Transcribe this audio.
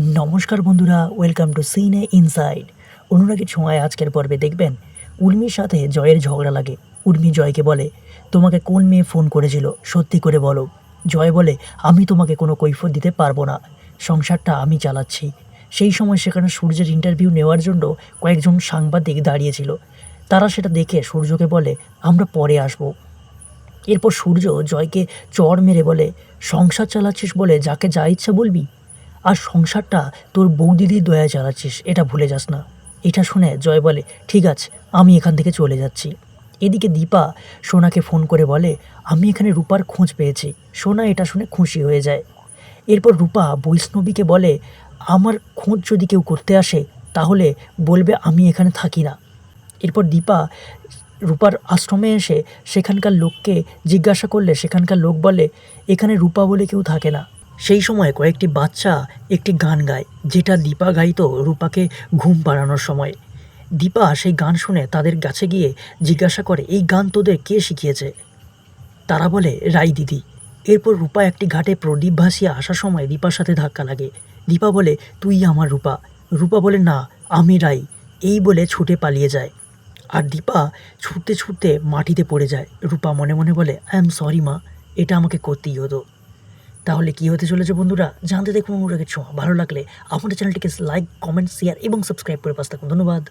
নমস্কার বন্ধুরা welcome to সিনে ইনসাইড অনুরাগের সময় আজকের পর্বে দেখবেন উর্মির সাথে জয়ের ঝগড়া লাগে। উর্মি জয়কে বলে, তোমাকে কোন মেয়ে ফোন করেছিল? সত্যি করে বলো। জয় বলে, আমি তোমাকে কোনো কৈফত দিতে পারব না। সংসারটা আমি চালাচ্ছি। সেই সময় সেখানে সূর্যের ইন্টারভিউ নেওয়ার জন্য কয়েকজন সাংবাদিক দাঁড়িয়েছিল। তারা সেটা দেখে সূর্যকে বলে, আমরা পরে আসব। এরপর সূর্য জয়কে চড় মেরে বলে, সংসার চালাচ্ছিস বলে যাকে যা ইচ্ছা বলবি? আর সংসারটা তোর বৌদিদির দয়া চালাচ্ছিস, এটা ভুলে যাস না। এটা শুনে জয় বলে, ঠিক আছে, আমি এখান থেকে চলে যাচ্ছি। এদিকে দীপা সোনাকে ফোন করে বলে, আমি এখানে রূপার খোঁজ পেয়েছি। সোনা এটা শুনে খুশি হয়ে যায়। এরপর রূপা বৈষ্ণবীকে বলে, আমার খোঁজ যদি কেউ করতে আসে, তাহলে বলবে আমি এখানে থাকি না। এরপর দীপা রূপার আশ্রমে এসে সেখানকার লোককে জিজ্ঞাসা করলে, সেখানকার লোক বলে, এখানে রূপা বলে কেউ থাকে না। সেই সময় কয়েকটি বাচ্চা একটি গান গায়, যেটা দীপা গাইত রূপাকে ঘুম পাড়ানোর সময়। দীপা সেই গান শুনে তাদের কাছে গিয়ে জিজ্ঞাসা করে, এই গান তোদের কে শিখিয়েছে? তারা বলে, রাই দিদি। এরপর রূপা একটি ঘাটে প্রদীপ ভাসিয়ে আসার সময় দীপার সাথে ধাক্কা লাগে। দীপা বলে, তুই আমার রূপা। রূপা বলে, না, আমি রাই। এই বলে ছুটে পালিয়ে যায়। আর দীপা ছুটতে ছুটতে মাটিতে পড়ে যায়। রূপা মনে মনে বলে, আই এম সরি মা, এটা আমাকে করতেই হতো। তাহলে কী হতে চলেছে বন্ধুরা? জানতে দেখুন অনুরাগের ছোঁয়া। ভালো লাগলে আমাদের চ্যানেলটিকে লাইক কমেন্ট শেয়ার এবং সাবস্ক্রাইব করে পাশ থাকুন। ধন্যবাদ।